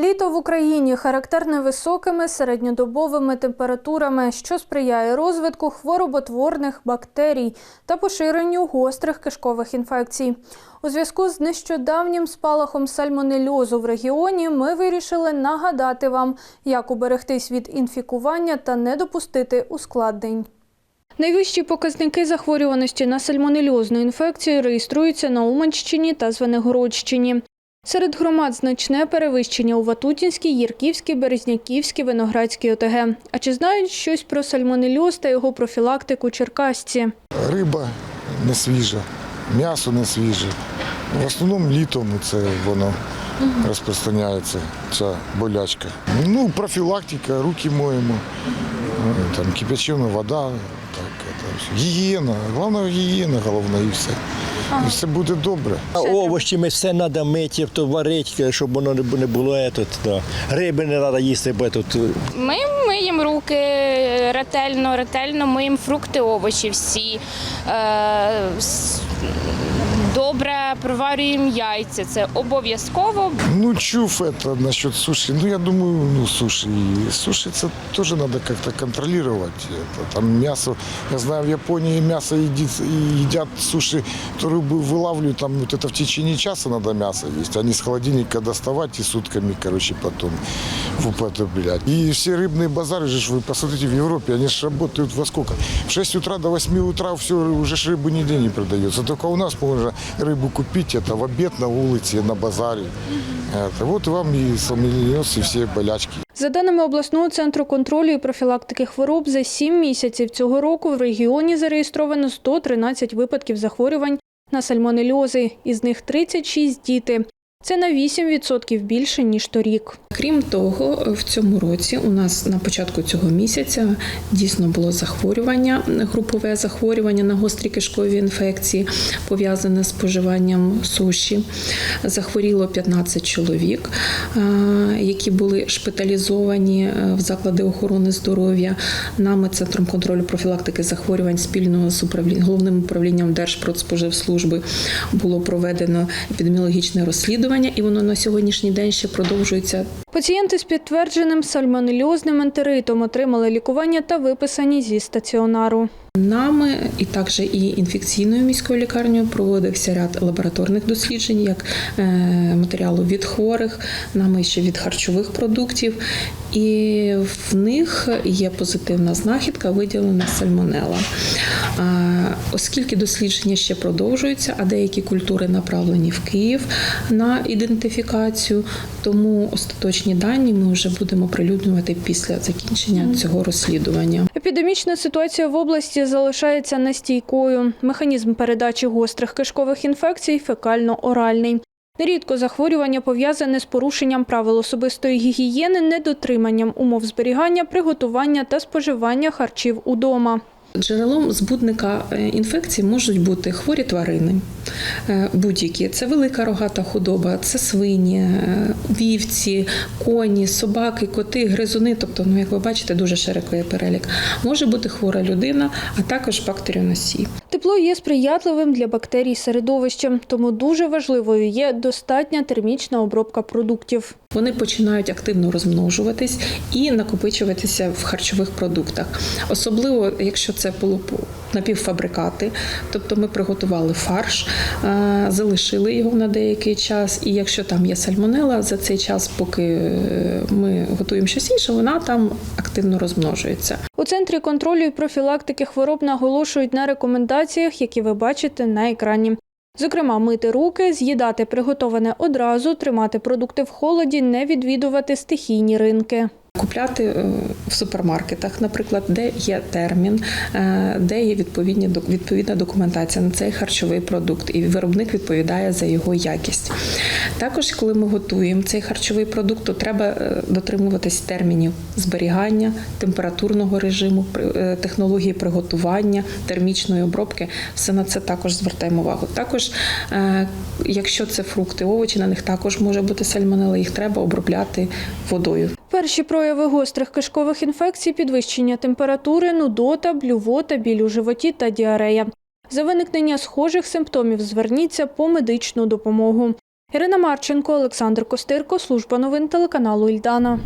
Літо в Україні характерне високими середньодобовими температурами, що сприяє розвитку хвороботворних бактерій та поширенню гострих кишкових інфекцій. У зв'язку з нещодавнім спалахом сальмонельозу в регіоні ми вирішили нагадати вам, як уберегтись від інфікування та не допустити ускладнень. Найвищі показники захворюваності на сальмонельозну інфекцію реєструються на Уманщині та Звенигородщині. Серед громад значне перевищення у Ватутінській, Єрківській, Березняківській, Виноградській ОТГ. А чи знають щось про сальмонельоз та його профілактику черкасці? Риба не свіжа, м'ясо не свіже. В основному літом це воно розпространяється, ця болячка. Ну, профілактика, руки моємо, ну, там кипячена вода, так, гігієна. Головне гігієна, головне і все. І все буде добре. А Овочі ми все треба мити, то варити, щоб воно не було етот, да. Риби не треба їсти, бо тут Ми миємо руки ретельно, ретельно миємо фрукти, овочі всі. Е, Добре проварюємо яйця. Це обов'язково. Ну, чув это насчет суши. Ну, я думаю, ну, суши. Суши це тоже надо как-то контролировать. Это, там мясо, я знаю, в Японии мясо едит, и едят суши, то рыбу вылавливают, там вот это в течение часа надо мясо есть. Они с холодильника доставать и сутками, короче, потом употреблять. И все рыбные базары, же ж вы посмотрите, в Европе, они же работают во сколько? В 6 утра до 8 утра все, уже ж рыбы нигде не продается. Только у нас можно рыбу купить, это в обед на улице, на базаре. Это, вот вам и сальмонеллез, и все болячки. За даними обласного центру контролю і профілактики хвороб, за 7 місяців цього року в регіоні зареєстровано 113 випадків захворювань на сальмонельози, із них 36 – діти. Це на 8% більше, ніж торік. Крім того, в цьому році у нас на початку цього місяця дійсно було захворювання, групове захворювання на гострі кишкові інфекції, пов'язане з споживанням суші. Захворіло 15 чоловік, е, які були шпиталізовані е, в заклади охорони здоров'я. Нами центром контролю профілактики захворювань спільно з управлінням головним управлінням Держпродспоживслужби було проведено епідеміологічне розслідування, і воно на сьогоднішній день ще продовжується. Пацієнти з підтвердженим сальмонельозним ентеритом отримали лікування та виписані зі стаціонару. Нами і також і інфекційною міською лікарнею проводився ряд лабораторних досліджень, як е, матеріалу від хворих, нами ще від харчових продуктів, і в них є позитивна знахідка, виділена сальмонела. Оскільки дослідження ще продовжуються, а деякі культури направлені в Київ на ідентифікацію, тому остаточні дані ми вже будемо прилюднювати після закінчення цього розслідування. Епідемічна ситуація в області залишається нестійкою. Механізм передачі гострих кишкових інфекцій фекально-оральний. Нерідко захворювання пов'язане з порушенням правил особистої гігієни, недотриманням умов зберігання, приготування та споживання харчів удома. Джерелом збудника е, інфекцій можуть бути хворі тварини, е, будь-які. Це велика рогата худоба, це свині, е, вівці, коні, собаки, коти, гризуни. Тобто, ну як ви бачите, дуже широкий перелік. Може бути хвора людина, а також бактеріоносій. Тепло є сприятливим для бактерій середовищем, тому дуже важливою є достатня термічна обробка продуктів. Вони починають активно розмножуватись і накопичуватися в харчових продуктах, особливо якщо це полупу напівфабрикати. Тобто ми приготували фарш, е, залишили його на деякий час. І якщо там є сальмонела, за цей час, поки е, ми готуємо щось інше, вона там активно розмножується. У центрі контролю і профілактики хвороб наголошують на рекомендаціях, які ви бачите на екрані. Зокрема, мити руки, з'їдати приготоване одразу, тримати продукти в холоді, не відвідувати стихійні ринки. Купляти е, в супермаркетах, наприклад, де є термін, е, де є відповідні відповідна документація на цей харчовий продукт, і виробник відповідає за його якість. Також, коли ми готуємо цей харчовий продукт, то треба е, дотримуватись термінів зберігання, температурного режиму, технології приготування, термічної обробки. Все на це також звертаємо увагу. Також, якщо це фрукти, овочі, на них також може бути сальмонела, їх треба обробляти водою. Перші прояви гострих кишкових інфекцій – підвищення температури, нудота, блювота, біль у животі та діарея. За виникнення схожих симптомів зверніться по медичну допомогу. Ірина Марченко, Олександр Костирко, служба новин телеканалу Ільдана.